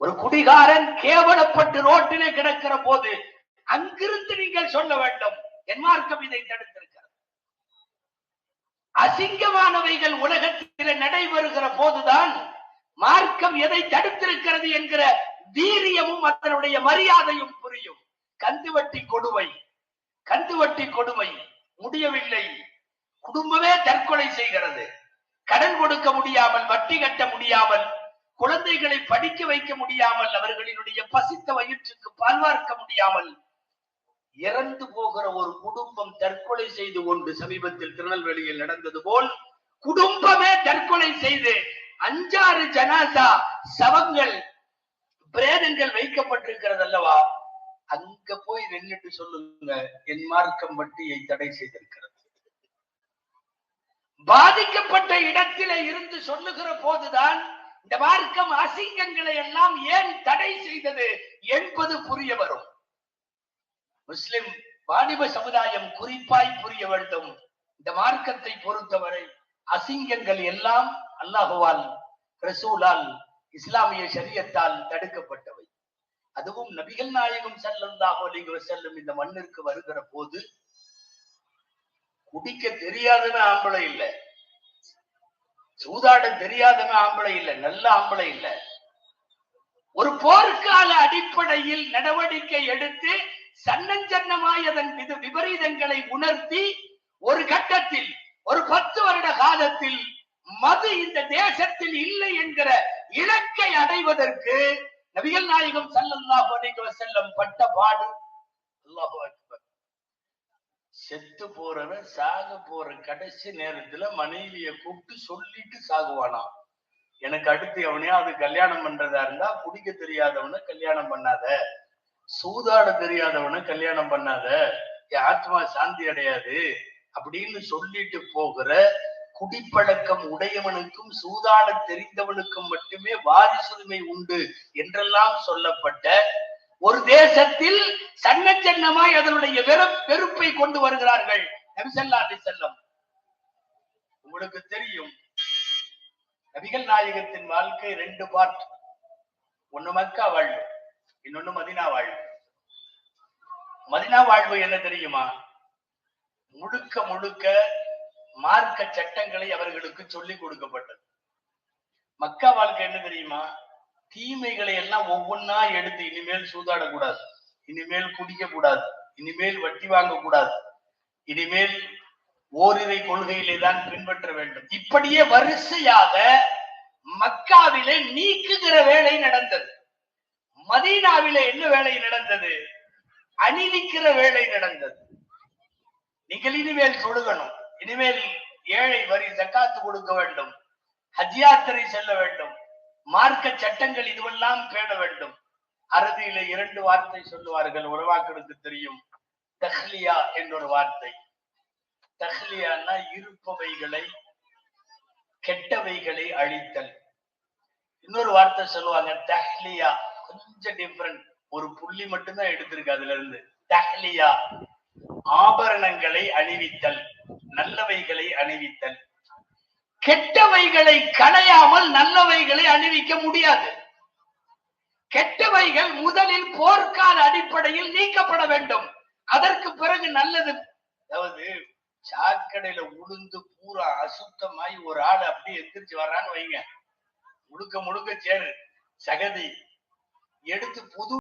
ஒரு குடிகாரன் கேவலப்பட்டு ரோட்டிலே கிடக்கிற போது அங்கிருந்து நீங்கள் சொல்ல வேண்டும் என் மார்க்கம் இதை தடுத்திருக்கிறது. அசிங்கமானவைகள் உலகத்திலே நடைபெறுகிற போதுதான் மார்க்கம் எதை தடுத்திருக்கிறது என்கிற வீரியமும் அதனுடைய மரியாதையும் புரியும். கந்துவட்டி கொடுமை கந்துவட்டி கொடுமை முடியவில்லை. குடும்பமே தற்கொலை செய்கிறது. கடன் கொடுக்க முடியாமல் வட்டி கட்ட முடியாமல் குழந்தைகளை படிக்க வைக்க முடியாமல் அவர்களினுடைய பசித்த வயிற்றுக்கு பால்வார்க்க முடியாமல் இறந்து போகிற ஒரு குடும்பம் தற்கொலை செய்து கொண்டு சமீபத்தில் திருநெல்வேலியில் நடந்தது போல் குடும்பமே தற்கொலை செய்து அஞ்சாறு ஜனாசா சவங்கள் பிரேதங்கள் வைக்கப்பட்டிருக்கிறது அல்லவா? அங்க போய் நின்றுட்டு சொல்லுங்க என் மார்க்கம் வட்டியை தடை செய்திருக்கிறது. பாதிக்கப்பட்ட இடத்திலே இருந்து சொல்லுகிற போதுதான் இந்த மார்க்கம் அசிங்கங்களை எல்லாம் ஏன் தடை செய்தது என்பது புரிய வரும். முஸ்லிம் வாணிப சமுதாயம் குறிப்பாய் புரிய வேண்டும். இந்த மார்க்கத்தை பொறுத்தவரை அசிங்கங்கள் எல்லாம் அல்லாஹுவால் ரசூலால் இஸ்லாமிய ஷரியத்தால் தடுக்கப்பட்டவை. அதுவும் நபிகள் நாயகம் செல்லந்தாகோ நீங்கள் செல்லும் இந்த மண்ணிற்கு வருகிற போது குடிக்க தெரியாதுன்னு ஆம்பளை இல்ல. சூதாட தெரியாதவன் ஆம்பளை இல்ல நல்ல ஆம்பளை இல்ல. ஒரு போர்க்கால அடிப்படையில் நடவடிக்கை எடுத்து சன்னஞ்சன்னமாய் அதன் வித விபரீதங்களை உணர்த்தி ஒரு கட்டத்தில் ஒரு பத்து வருட காலத்தில் மது இந்த தேசத்தில் இல்லை என்கிற இலக்கை அடைவதற்கு நபிகள் நாயகம் ஸல்லல்லாஹு செல்லும் பட்ட பாடு. அல்லாஹு செத்து போறவன் சாக போற கடைசி நேரத்துல மனைவிய கூப்பிட்டு சொல்லிட்டு சாகுவானாம். எனக்கு அடுத்து எவனையாவது கல்யாணம் பண்றதா இருந்தா குடிக்க தெரியாதவனை கல்யாணம் பண்ணாத. சூதாட தெரியாதவனை கல்யாணம் பண்ணாத. என் ஆத்மா சாந்தி அடையாது அப்படின்னு சொல்லிட்டு போகிற குடிப்பழக்கம் உடையவனுக்கும் சூதாட தெரிந்தவனுக்கும் மட்டுமே வாரிசுரிமை உண்டு என்றெல்லாம் சொல்லப்பட்ட ஒரு தேசத்தில் சன்ன சன்னமாய் அதனுடைய வெறும் வெறுப்பை கொண்டு வருகிறார்கள். நபிசல்லா செல்லம் உங்களுக்கு தெரியும் நபிகள் நாயகத்தின் வாழ்க்கை ரெண்டு பார்ட் ஒண்ணு மக்கா வாழ்வு இன்னொன்னு மதினா வாழ்வு. மதினா வாழ்வு என்ன தெரியுமா? முழுக்க முழுக்க மார்க்க சட்டங்களை அவர்களுக்கு சொல்லிக் கொடுக்கப்பட்டது. மக்கா வாழ்க்கை என்ன தெரியுமா? தீமைகளை எல்லாம் ஒவ்வொன்னா எடுத்து இனிமேல் சூதாடக்கூடாது. இனிமேல் குடிக்க கூடாது இனிமேல் வட்டி வாங்க கூடாது இனிமேல் ஓரிரை கொள்கையிலே தான் பின்பற்ற வேண்டும். இப்படியே வரிசையாக மக்காவிலே நீக்குகிற வேலை நடந்தது. மதீனாவிலே என்ன வேலை நடந்தது? அணிவிக்கிற வேலை நடந்தது. நீங்கள் இனிமேல் சொல்லுகணும் இனிமேல் ஏழை வரி ஜக்காத்து கொடுக்க வேண்டும். ஹஜ் யாத்திரை செல்ல வேண்டும். மார்க்க சட்டங்கள் இதுவெல்லாம் பேண வேண்டும். அறுதியில இரண்டு வார்த்தை சொல்லுவார்கள் உறவாக்களுக்கு தெரியும். தஹ்லியா என்றொரு வார்த்தை. தஹ்லியான்னா இருப்பவைகளை கெட்டவைகளை அழித்தல். இன்னொரு வார்த்தை சொல்லுவாங்க தஹ்லியா. கொஞ்சம் டிஃப்ரெண்ட் ஒரு புள்ளி மட்டும்தான் எடுத்திருக்கு அதுல இருந்து தஹ்லியா. ஆபரணங்களை அணிவித்தல். நல்லவைகளை அணிவித்தல். கெட்டவைகளை களையாமல் நல்லவைகளை அணிவிக்க முடியாது. கெட்டவைகள் முதலில் போர்க்கால அடிப்படையில் நீக்கப்பட வேண்டும். அதற்கு பிறகு நல்லது. அதாவது சாக்கடையில உளுந்து பூரா அசுத்தமாய் ஒரு ஆள் அப்படியே எந்திரிச்சு வர்றான்னு வைங்க. முழுக்க முழுக்க சேரு சகதி. எடுத்து புது